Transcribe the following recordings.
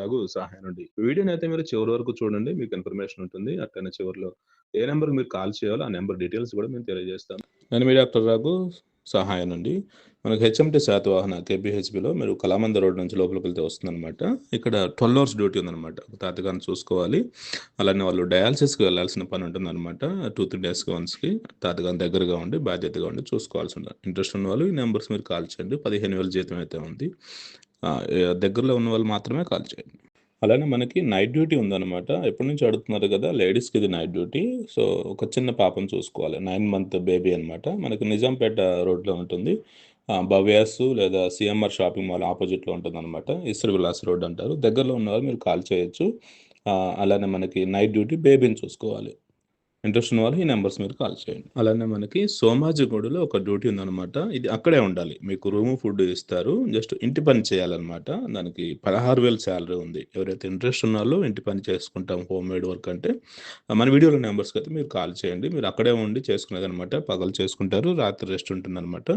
రఘు సహాయం నుండి వీడియోని అయితే మీరు చివరి వరకు చూడండి మీకు ఇన్ఫర్మేషన్ ఉంటుంది. అట్లనే చివరిలో ఏ నెంబర్ మీరు కాల్ చేయాలో ఆ నెంబర్ డీటెయిల్స్ కూడా మేము తెలియజేస్తాం. నేను మీ డాక్టర్ రఘు సహాయం నుండి. మనకు హెచ్ఎంటి శాతవాహన కేబిహెచ్బిలో మీరు కళామంద రోడ్ నుంచి లోపలికి వెళ్తే వస్తుందన్నమాట. ఇక్కడ ట్వెల్వ్ అవర్స్ డ్యూటీ ఉందన్నమాట. తాతగారిని చూసుకోవాలి. అలానే వాళ్ళు డయాలసిస్కి వెళ్ళాల్సిన పని ఉంటుందన్నమాట. టూ త్రీ డేస్కి వన్స్కి తాతగారి దగ్గరగా ఉండి బాధ్యతగా ఉండి చూసుకోవాల్సి ఉంటుంది ఇంట్రెస్ట్ ఉన్న వాళ్ళు ఈ నెంబర్స్ మీరు కాల్ చేయండి. పదిహేను వేల జీతం అయితే ఉంది. దగ్గరలో ఉన్న వాళ్ళు మాత్రమే కాల్ చేయండి. అలానే మనకి నైట్ డ్యూటీ ఉందన్నమాట. ఎప్పటి నుంచి అడుగుతున్నారు కదా లేడీస్కి ఇది నైట్ డ్యూటీ. సో ఒక చిన్న పాపం చూసుకోవాలి. నైన్ మంత్ బేబీ అనమాట మనకి నిజాంపేట రోడ్లో ఉంటుంది. ఆ, భవ్యాస్ లేదా సిఎంఆర్ షాపింగ్ మాల్ ఆపోజిట్లో ఉంటుంది అనమాట ఇస్ర విలాస్ రోడ్ అంటారు. దగ్గరలో ఉన్న వాళ్ళు మీరు కాల్ చేయొచ్చు. అలానే మనకి నైట్ డ్యూటీ బేబీని చూసుకోవాలి. ఇంట్రెస్ట్ ఉన్న వాళ్ళు ఈ నెంబర్స్ మీరు కాల్ చేయండి. అలానే మనకి సోమాజిగూడలో ఒక డ్యూటీ ఉందన్నమాట. ఇది అక్కడే ఉండాలి. మీకు రూమ్ ఫుడ్ ఇస్తారు. జస్ట్ ఇంటి పని చేయాలన్నమాట. దానికి పదహారు వేల శాలరీ ఉంది. ఎవరైతే ఇంట్రెస్ట్ ఉన్నారో ఇంటి పని చేసుకుంటాం హోమ్ మేడ్ వర్క్ అంటే మన వీడియోలో నెంబర్స్కి అయితే మీరు కాల్ చేయండి. మీరు అక్కడే ఉండి చేసుకునేది అనమాట పగలు చేసుకుంటారు రాత్రి రెస్ట్ ఉంటుంది అనమాట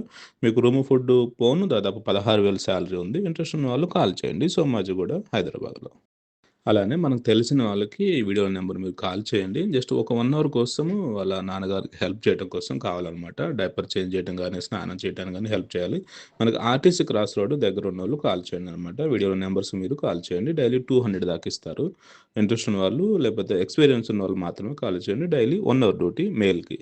మీకు రూమ్ ఫుడ్ పోను దాదాపు పదహారు వేల శాలరీ ఉంది. ఇంట్రెస్ట్ ఉన్న వాళ్ళు కాల్ చేయండి. సోమాజిగూడ హైదరాబాద్లో. అలానే మనకు తెలిసిన వాళ్ళకి వీడియో నెంబర్ మీరు కాల్ చేయండి. జస్ట్ ఒక వన్ అవర్ కోసము వాళ్ళ నాన్నగారికి హెల్ప్ చేయడం కోసం కావాలన్నమాట. డైపర్ చేంజ్ చేయడం కానీ స్నానం చేయడం కానీ హెల్ప్ చేయాలి. మనకి ఆర్టీసీ క్రాస్ రోడ్ దగ్గర ఉన్న వాళ్ళు కాల్ చేయండి అనమాట వీడియో నెంబర్స్ మీరు కాల్ చేయండి. డైలీ టూ హండ్రెడ్ దాకా ఇస్తారు. ఇంట్రెస్ట్ ఉన్న వాళ్ళు లేకపోతే ఎక్స్పీరియన్స్ ఉన్న వాళ్ళు మాత్రమే కాల్ చేయండి. డైలీ వన్ అవర్ డ్యూటీ మేల్కి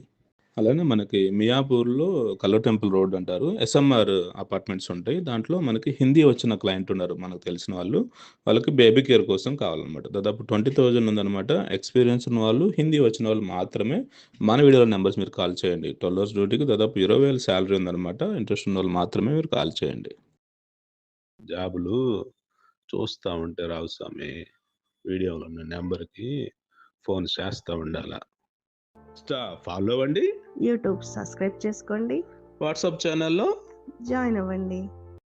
అలానే మనకి మియాపూర్లో కల్లో టెంపుల్ రోడ్ అంటారు. ఎస్ఎంఆర్ అపార్ట్మెంట్స్ ఉంటాయి. దాంట్లో మనకి హిందీ వచ్చిన క్లయింట్ ఉన్నారు మనకు తెలిసిన వాళ్ళు. వాళ్ళకి బేబీ కేర్ కోసం కావాలన్నమాట. దాదాపు ట్వంటీ థౌజండ్ ఉందన్నమాట. ఎక్స్పీరియన్స్ ఉన్న వాళ్ళు హిందీ వచ్చిన వాళ్ళు మాత్రమే మన వీడియోలో నెంబర్స్ మీరు కాల్ చేయండి. ట్వెల్వ్ అవర్స్ డ్యూటీకి దాదాపు ఇరవై వేల శాలరీ ఉందన్నమాట. ఇంట్రెస్ట్ ఉన్న వాళ్ళు మాత్రమే మీరు కాల్ చేయండి. జాబులు చూస్తూ ఉంటే రావు స్వామి. వీడియోలో ఉన్న నెంబర్కి ఫోన్ చేస్తూ ఉండాలా? ఫాలో అవ్వండి. యూట్యూబ్ సబ్స్క్రైబ్ చేసుకోండి. వాట్సాప్ ఛానల్లో జాయిన్ అవ్వండి.